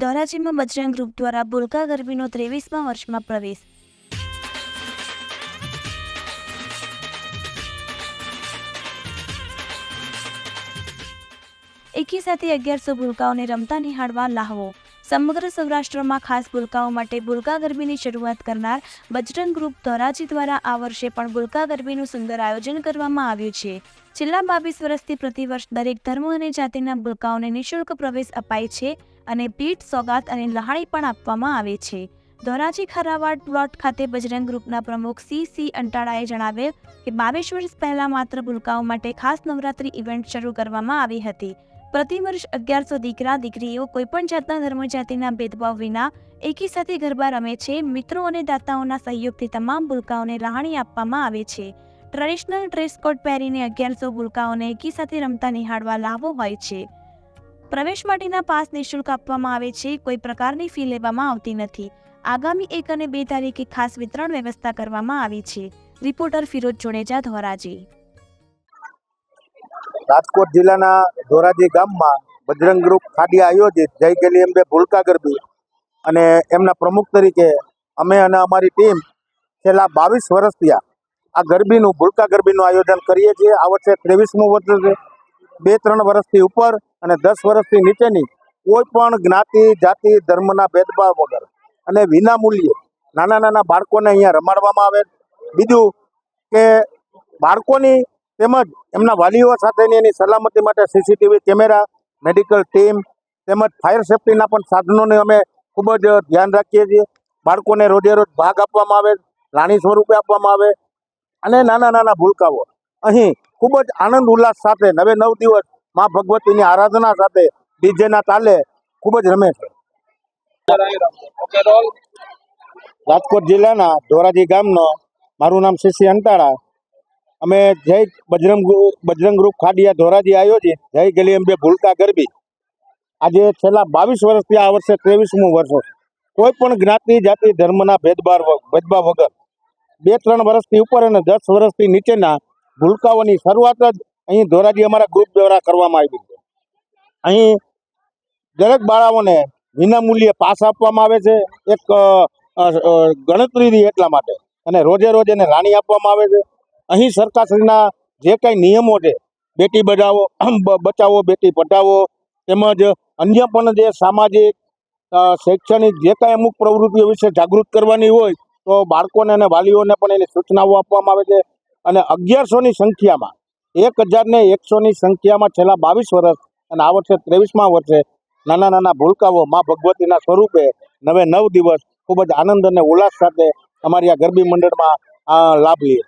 ધોરાજીમાં Bajrang group દ્વારા ભૂલકા ગરબીનો ત્રેવીસમા વર્ષમાં પ્રવેશ. એકી સાથે અગિયારસો ભૂલકાઓને રમતા નિહાળવા લાહવો. સમગ્ર સૌરાષ્ટ્રમાં ખાસ ભૂલકાઓ માટે ભૂલકા ગરબીની શરૂઆત કરનાર બજરંગ ગ્રુપ ધોરાજી દ્વારા આ વર્ષે પણ ભૂલકા ગરબીનું સુંદર આયોજન કરવામાં આવ્યું છે. છેલ્લા બાવીસ વર્ષથી પ્રતિવર્ષ દરેક ધર્મ અને જાતિના ભૂલકાઓને નિઃશુલ્ક પ્રવેશ અપાય છે. અને પીઠ, સોગાત અને લહાણી પણ આપવામાં આવે છે. ધોરાજી ખરાવાડ પ્લોટ ખાતે બજરંગ ગ્રુપના પ્રમુખ સી સી અંટાળાએ જણાવેલ કે બાવીસ વર્ષ પહેલા માત્ર ભૂલકાઓ માટે ખાસ નવરાત્રી ઇવેન્ટ શરૂ કરવામાં આવી હતી. પ્રતિવર્ષ અગિયારસો દીકરા, દીકરીઓ કોઈપણ જાતના ધર્મ, જાતિના ભેદભાવ વિના એકી સાથે ગરબા રમે છે. મિત્રો અને દાતાઓના સહયોગથી તમામ ભૂલકાઓને રાહણી આપવામાં આવે છે. ટ્રેડિશનલ ડ્રેસ કોડ પહેરીને અગિયારસો ભૂલકાઓને એકી સાથે રમતા નિહાળવા લાવો હોય છે. પ્રવેશ માટેના પાસ નિઃશુલ્ક આપવામાં આવે છે, કોઈ પ્રકારની ફી લેવામાં આવતી નથી. આગામી એક અને બે તારીખે ખાસ વિતરણ વ્યવસ્થા કરવામાં આવી છે. રિપોર્ટર ફિરોજ જોડેજા, ધોરાજી. રાજકોટ જિલ્લાના ધોરાજી ગામમાં બજરંગ ગ્રુપ ખાડી આયોજિત, જય ગેલી અંબે ભૂલકા ગરબી. અને એમના પ્રમુખ તરીકે અમે અને અમારી ટીમ છેલ્લા બાવીસ વર્ષ થયા આ ગરબીનું, ભૂલકા ગરબીનું આયોજન કરીએ છીએ. આ વર્ષે ત્રેવીસમું વર્ષ છે. બે, ત્રણ વર્ષથી ઉપર અને દસ વર્ષથી નીચેની કોઈ પણ જ્ઞાતિ, જાતિ, ધર્મના ભેદભાવ વગર અને વિના મૂલ્યે નાના નાના બાળકોને અહીંયા રમાડવામાં આવે. બીજું કે બાળકોની તેમજ એમના વાલીઓ સાથેની એની સલામતી માટે સીસીટીવી કેમેરા મેડિકલ ટીમ તેમજ ફાયર સેફટીના પણ સાધનોને અમે ખૂબ જ ધ્યાન રાખીએ છીએ. બાળકોને રોજે રોજ ભાગ આપવામાં આવે રાણી સ્વરૂપે આપવામાં આવે અને નાના નાના ભૂલકાઓ. અહીં ખૂબ જ આનંદ ઉલ્લાસ સાથે નવે નવ દિવસ મા ભગવતીની આરાધના સાથે ડીજેના તાલે ખૂબ જ રમે છે. રાજકોટ જિલ્લાના ધોરાજી ગામનો મારું નામ શિશી અંતાળા. અમે જય બજરંગ બજરંગ ગ્રુપ ખાડિયા ધોરાજી આયોજિત જય ગલી અંબે ભૂલકા ગરબી. આજે છેલ્લા બાવીસ વર્ષથી આ વર્ષે ત્રેવીસમું વર્ષ કોઈ પણ જ્ઞાતિ, જાતિ, ધર્મના ભેદભાવ ભેદભાવ વગર બે ત્રણ વર્ષથી ઉપર અને દસ વર્ષથી નીચેના ભૂલકાઓની શરૂઆત જ અહીં ધોરાજી અમારા ગ્રુપ દ્વારા કરવામાં આવી છે. અહીં દરેક બાળાઓને વિનામૂલ્યે પાસ આપવામાં આવે છે. એક અ, અ, અ, ગણતરી એટલા માટે. અને રોજે રોજ એને રાણી આપવામાં આવે છે. અહીં સરકારશ્રીના જે કંઈ નિયમો છે બેટી બચાવો બચાવો બેટી પઢાવો તેમજ અન્ય પણ જે સામાજિક શૈક્ષણિક જે કાંઈ અમુક પ્રવૃત્તિઓ વિશે જાગૃત કરવાની હોય તો બાળકોને અને વાલીઓને પણ એની સૂચનાઓ આપવામાં આવે છે. અને અગિયારસોની સંખ્યામાં એક હજારને એકસોની સંખ્યામાં છેલ્લા બાવીસ વર્ષ અને આ વર્ષે ત્રેવીસમા વર્ષે નાના નાના ભૂલકાઓ મા ભગવતીના સ્વરૂપે નવે નવ દિવસ ખૂબ જ આનંદ અને ઉલ્લાસ સાથે અમારી આ ગરબી મંડળમાં લાભ લઈએ